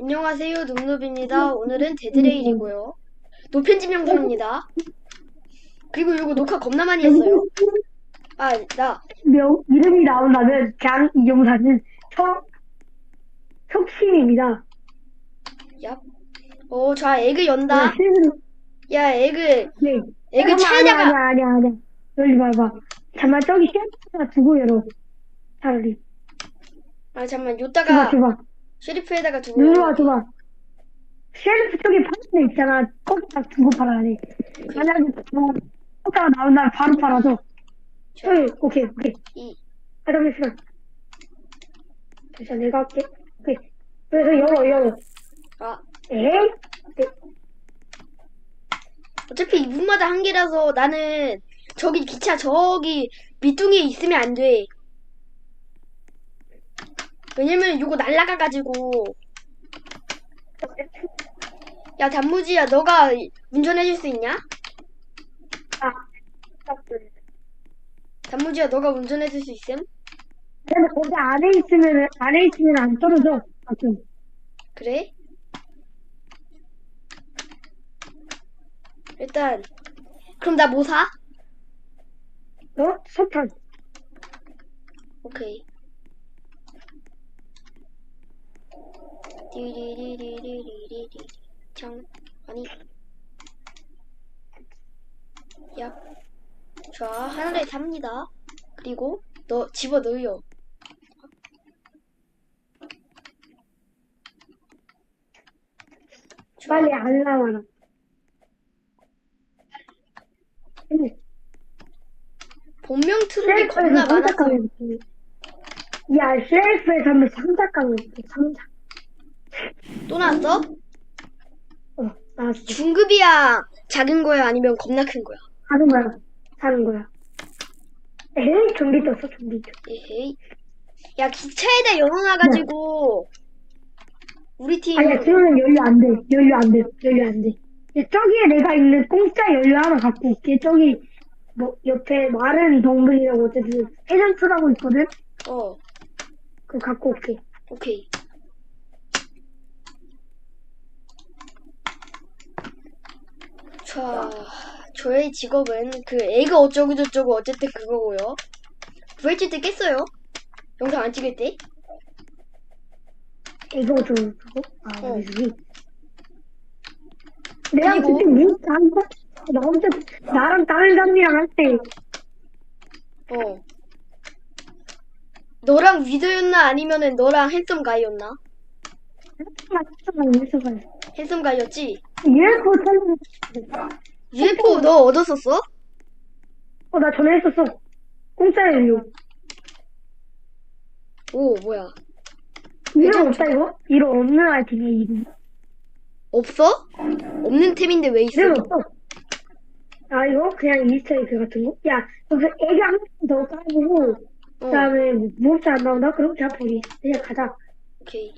안녕하세요, 눕눕입니다. 오늘은 데드레일이고요. 노편집 영상입니다. 그리고 이거 녹화 겁나 많이 했어요. 아, 나, 명, 이름이 나온다면 그냥 이 영상은 척, 척심입니다. 얍. 어, 자, 에그 연다. 네, 야, 에그, 네. 에그 잠깐만, 차에다가, 아니야, 아니야, 아니야. 열지 말봐. 잠깐 저기 쉘프나 두고 열어. 차라리. 아, 잠만, 줘봐, 요따가, 줘봐. 쉐리프에다가 두고. 눌러봐, 줘봐. 쉘프 쪽에 파는 데 있잖아. 거기다 두고 팔아야 돼. 만약에 뭐, 효과가 나온다면 바로 팔아줘. 자, 오케이, 오케이. 이, 아, 잠시만. 자, 내가 할게. 오케이. 그래서 열어, 열어. 아, 에이? 어차피 2분마다 한 개라서 나는 저기 기차 저기 밑둥이에 있으면 안 돼. 왜냐면 요거 날라가가지고. 야, 단무지야, 너가 운전해줄 수 있냐? 아, 단무지야, 너가 운전해줄 수 있음? 근데 거기 안에 있으면, 안에 있으면 안 떨어져. 가끔. 그래? 일단, 그럼 나 뭐 사? 너? 석탄. 오케이. 띠리리리리리리리 장 아니 야. 자, 하나를 삽니다. 그리고 너 집어 넣어요. 빨리 안 나와라. 본명 트롤이 겁나 많았어. 야, 셀프에서 한번 상작감이 있지. 상작. 또 나왔어? 어, 나왔어. 중급이야? 작은 거야? 아니면 겁나 큰 거야? 하는 거야. 사는 거야. 에이, 좀비 떴어, 좀비. 에헤이. 야, 기차에다 열어놔가지고, 우리 팀, 아니야, 지금은 연료 안 돼. 연료 안 돼. 연료 안 돼. 근데 저기에 내가 있는 공짜 연료 하나 갖고 올게. 저기, 뭐, 옆에 마른 동물이라고 어쨌든 해전투라고 있거든? 어, 그거 갖고 올게. 오케이. 자, 저의 직업은 그 에그 어쩌고 저쩌고 어쨌든 그거고요. VH 때 깼어요. 영상 안 찍을 때. 이거 좀, 그거? 아, 어. 내가 그리고- 그때 니 다른 사- 나 혼자, 나랑 다른 사람이랑 할 때, 어. 너랑 위드였나 아니면은 너랑 핸섬 가이였나? 잠깐만, 있어봐요. 핸섬 가이였지? UFO 찾는 UFO 너 얻었었어? 어, 나 전에 했었어. 공짜 연료. 오, 뭐야. 이름 없다, 이거? 이름 없는 아이템이야, 이름. 없어? 없는 템인데 왜 있어? 이름 없어. 아, 이거? 그냥 이스터에그 같은 거? 야, 거기서 애기 한번더 까보고, 어, 그 다음에 무업자 안 나온다? 그럼 그냥 버리. 그냥 가자. 오케이.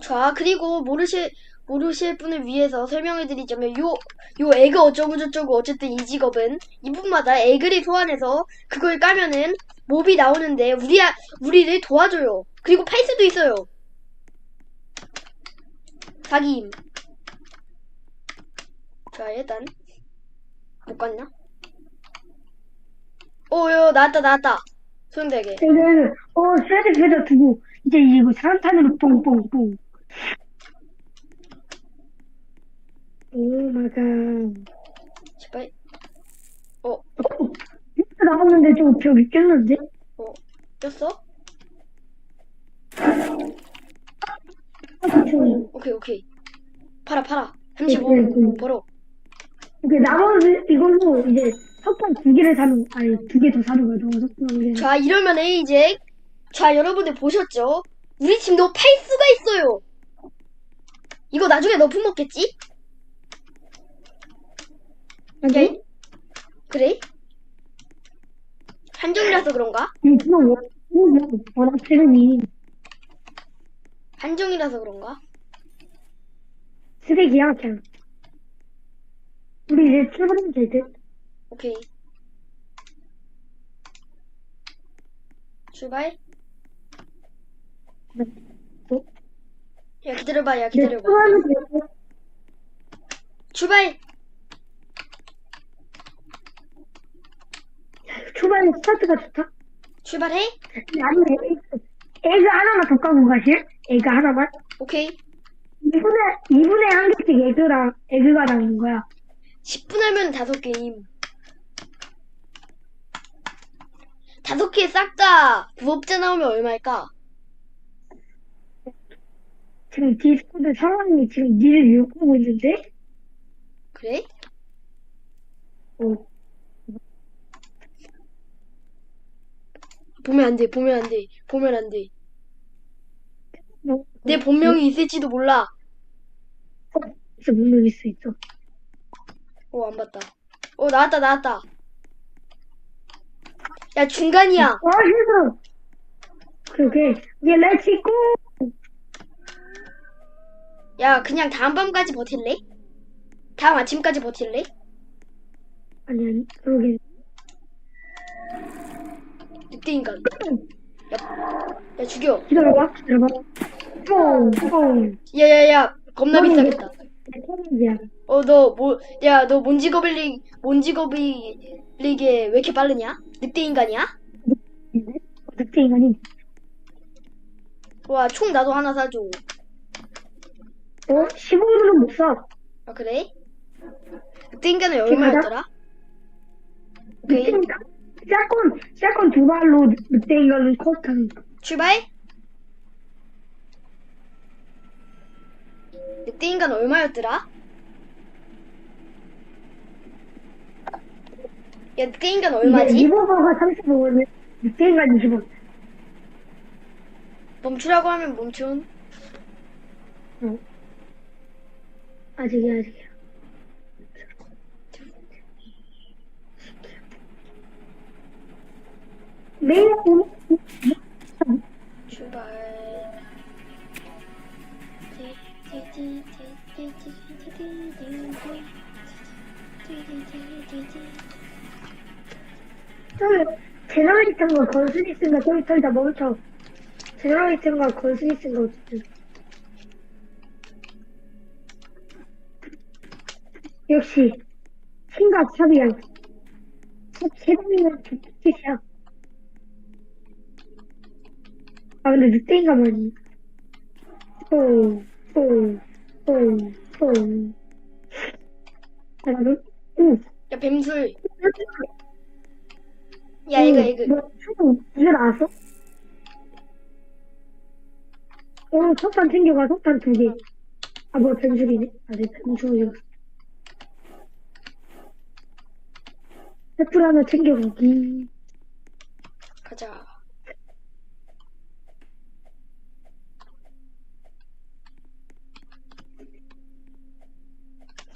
자, 그리고 모르실, 모르실 분을 위해서 설명해드리자면, 요, 요 에그 어쩌고저쩌고 어쨌든 이 직업은 이분마다 에그를 소환해서 그걸 까면은 몹이 나오는데, 우리, 우리를 도와줘요. 그리고 팔 수도 있어요. 사기임. 자, 일단. 못 갔나? 오, 요, 나왔다, 나왔다. 소용되게. 그러면, 어, 쉐드에다 두고, 이제 이거 산탄으로 뽕뽕뽕. 오 마이 갓. 제발. 이거 나오는데 좀 벽이 꼈는데? 어, 꼈어? 아. 오케이, 오케이. 팔아, 팔아. 네, 35 네. 벌어. 이게 나머지 이걸로 이제 석탄 두 개를 사는 아니 두 개 더 사는 거야 너 석탄 자, 이러면은 이제, 자, 여러분들 보셨죠? 우리 팀도 팔 수가 있어요! 이거 나중에 너 품 먹겠지? 오케이 그래? 한정이라서 그런가? 워낙 쓰레기 한정이라서 그런가? 쓰레기야 그냥 우리 이제 출발하면 될 듯 오케이. 출발. 어? 기다려봐, 야, 내 기다려봐. 되고, 출발! 초반에 스타트가 좋다. 출발해? 아니, 애가 하나만 더 까고 가실? 애가 하나만? 오케이. 2분에, 2분에 한 개씩 애그랑, 애그가 나오는 거야. 10분 하면 다섯 게임. 다섯 개 싹다 부업자 나오면 얼마일까? 지금 디스코드 상황이 지금 니를 욕하고 있는데? 그래? 어. 보면 안 돼, 보면 안 돼, 보면 안 돼. 뭐, 내 본명이 있을지도 몰라. 진짜 못 녹일 수 있어. 오, 안 봤다. 오, 나왔다, 나왔다. 야, 중간이야. 아, 힘들어. 오케이, 오케이. 이제 렛츠 고! 야, 그냥 다음 밤까지 버틸래? 다음 아침까지 버틸래? 아니, 아니, 그러게. 늑대 인간. 야, 죽여. 기다려봐, 기다려봐. 뽕, 뽕. 야, 야, 야. 겁나 너무 비싸겠다. 내. 어, 너, 뭐, 야, 너 몬지 거블릭, 몬지 거블릭에 왜 이렇게 빠르냐? 늑대 인간이야? 늑대 인간이. 와, 총 나도 하나 사줘. 어? 15분은 못 써. 아, 그래? 늑대 인간은 얼마였더라? 오케이. 늑대 인간. 샷건, 샷건 두 발로 늑대 인간은 컷하는 거. 출발? 늑대인간 얼마였더라? 야, 늑대인간 얼마지? 리버버가 35원에 늑대 인간 20원. 멈추라고 하면 멈춘. 어. 아직이야, 아직이야. 매일 출발. 저기 제너레이터가 건순 있으니까 저기 저기 다 멈춰. 제너레이터가 건순 있으니까 어쨌든. 역시 생각 샵이야. 세상이면 좋겠야. 아 근데 늑대인가 뭐니? 뽕, 뽕, 뽕, 뽕. 아 나도 응. 야, 뱀술. 야, 이거, 이거. 뭐, 총, 이제 나왔어? 어, 석탄 챙겨가, 석탄 두 개. 아, 뭐, 변줄이네. 아, 네, 변줄이야. 횃불 하나 챙겨가기. 가자.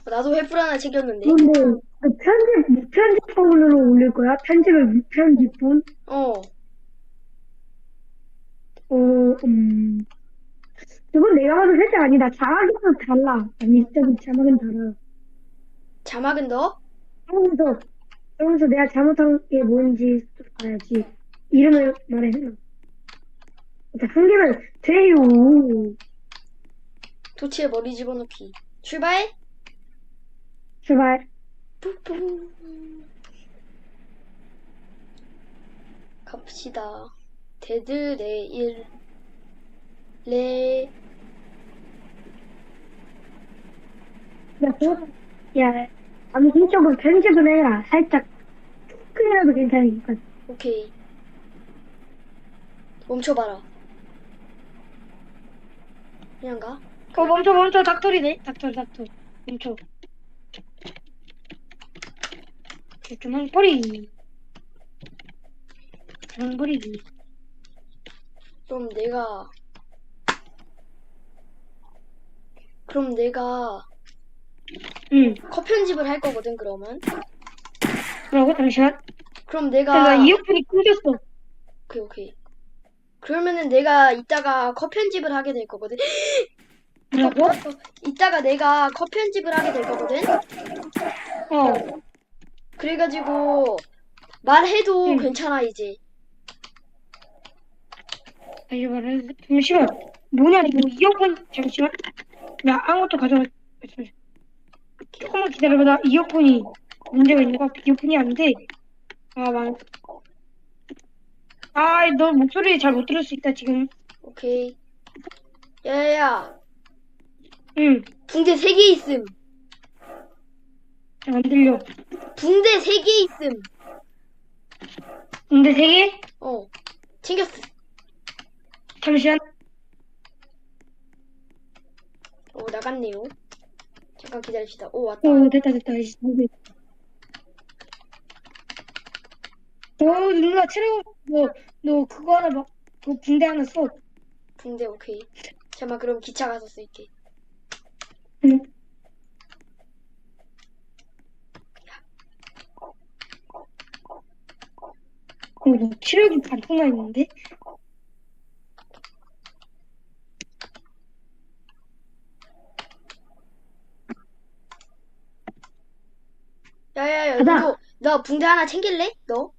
나도 횃불 하나 챙겼는데. 근데, 그 편집, 무편집본으로 올릴 거야? 편집을 무편집본? 어. 어, 음. 이건 내가 봐도 살짝 아니다. 자막은 달라. 아니, 저기 자막은 달라. 자막은 너? 하면서, 하면서 내가 잘못한 게 뭔지 좀 봐야지. 이름을 말해. 일단 한 개만 돼요. 도치에 머리 집어넣기. 출발! 제발. 뿡뿡. 갑시다. 데드 레일 레 야, 그거, 야, 암기적으로 편집을 해라. 살짝, 조금이라도 괜찮으니까. 오케이. 멈춰봐라. 그냥 가. 어, 멈춰, 멈춰. 닭돌이네. 닭돌, 닭돌. 멈춰. 그만 버리. 그만 버리기. 그럼 내가 그럼 내가 응. 컷 편집을 할 거거든 그러면. 뭐라고? 잠시만. 그럼 내가 내가 이어폰이 끊겼어. 오케이 오케이. 그러면은 내가 이따가 컷 편집을 하게 될 거거든. 뭐라고? 이따가 내가 컷 편집을 하게 될 거거든. 어. 그래가지고 말해도 응. 괜찮아 이제. 아니, 말해. 잠시만. 뭐냐 이거 이어폰 잠시만 야 아무것도 가져가 조금만 기다려봐 나 이어폰이 문제가 있는 거 이어폰이 안 돼 아 망. 아너 목소리 잘 못 들을 수 있다 지금 오케이. 야야야. 응안 붕대 세 개 있음. 들려 붕대 세 개 있음. 근데 세 개? 어. 챙겼어. 잠시만 어 나갔네요. 잠깐 기다립시다. 오 왔다. 오 됐다 됐다 이제 네오 누나 체력 너너 그거 하나 막그 붕대 하나 써 붕대 오케이. 잠깐 그럼 기차 가서 쓸게. 응. 어, 너 체력이 반토나 있는데? 야야야 가자. 너도 너 붕대 하나 챙길래? 너?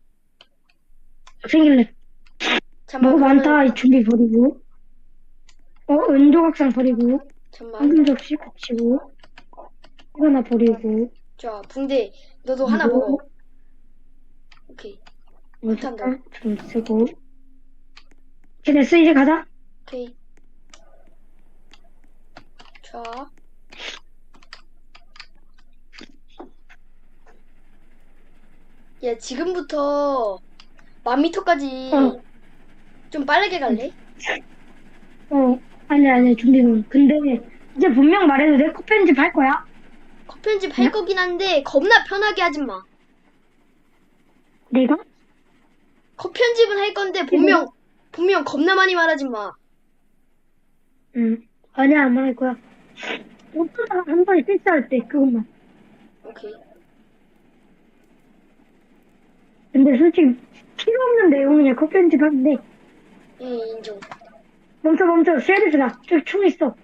생길래. 잠만 너무 많다, 이 준비 버리고. 어, 은조각상 버리고. 잠만. 황금 접시 붙이고. 이거 하나 버리고. 자 붕대 너도 하나 먹어. 오케이 못한다. 잠깐 좀 쓰고. 오케이, 됐어, 이제 가자. 오케이. 자. 야 지금부터 만 미터까지 어. 좀 빠르게 갈래? 어, 아니, 아니, 준비는. 근데, 이제 분명 말해도 돼? 컷 편집 할 거야? 컷 편집 할 거긴 한데 겁나 편하게 하지 마. 내가? 컷 편집은 할 건데 분명 분명 겁나 많이 말하지 마. 응. 아니야, 안 말할 거야. 어쩌다가 한 번에 실수할 때, 그것만. 오케이. 근데 솔직히, 필요 없는 내용이냐, 컷 편집하는데. 예 인정. 멈춰, 멈춰. 쉐리스가. 저기 총 있어.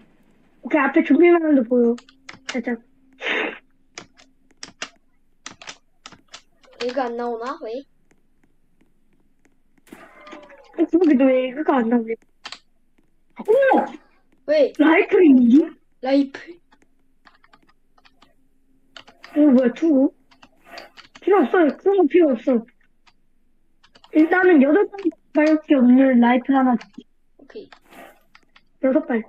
오케이, 앞에 좀비만도 보여. 살짝. 얘가 안 나오나? 왜? 어, 거기도 왜 이거가 안 나오네. 어머! 왜? 라이플이지? 라이플? 이거 뭐야, 투구? 필요 없어요. 그런 거 필요 없어. 일단은 여덟 발밖에 없는 라이플 하나 줄게. 오케이. 여섯 발.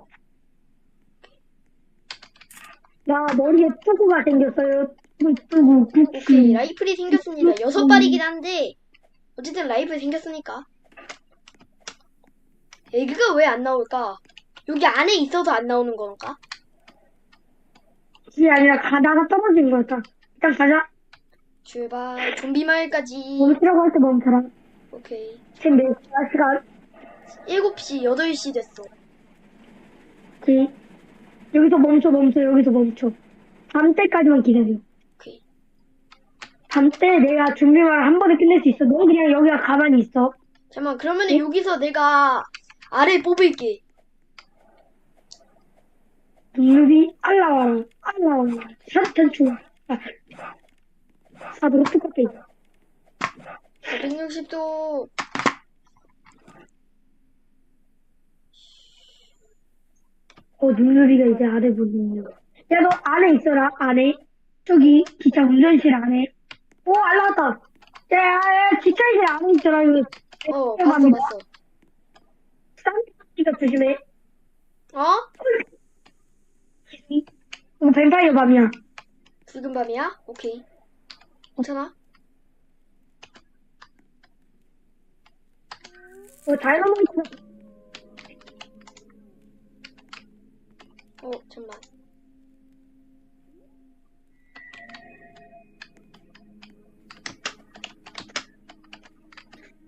나 머리에 투구가 생겼어요. 투구, 오케이. 쿠키. 라이플이 생겼습니다. 여섯 발이긴 한데 어쨌든 라이플이 생겼으니까. 에그가 왜 안 나올까? 여기 안에 있어서 안 나오는 건가? 그게 아니라 가다가 떨어진 거였다. 일단 가자. 출발. 좀비 마을까지. 멈추라고 할 때 멈춰라. 오케이. 지금 몇 시간? 7시, 8시 됐어. 오케이. 여기서 멈춰, 멈춰, 여기서 멈춰. 밤 때까지만 기다려. 오케이. 밤 때 내가 준비만 한 번에 끝낼 수 있어. 너 그냥 여기가 가만히 있어. 잠깐만, 그러면 여기서 내가 알을 뽑을게. 눈이 알라와라, 알라와라. 사탄초. 아, 사도로 똑같아. 160도. 어, 눈누리가 이제 아래 보는요. 야, 너 안에 있어라, 안에. 저기, 기차 운전실 안에. 오, 알라왔다. 야, 야, 야, 기차실 안에 있어라, 이거. 어, 야, 봤어. 봤어. 쌍기가 조심해. 어? 이거 뱀파이어 밤이야. 붉은 밤이야? 오케이. 괜찮아? 어, 다이너마이트. 어, 잠만.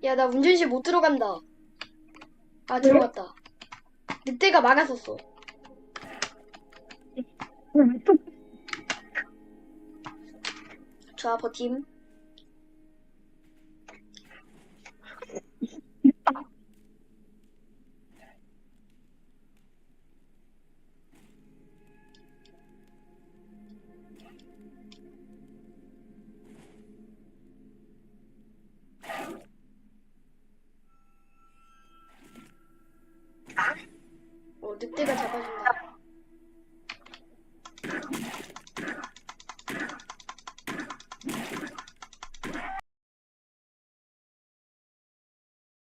야, 나 운전실 못 들어간다. 아, 들어갔다. 늑대가 막았었어. 좋아, 버팀. 어, 그때가 잡아준다.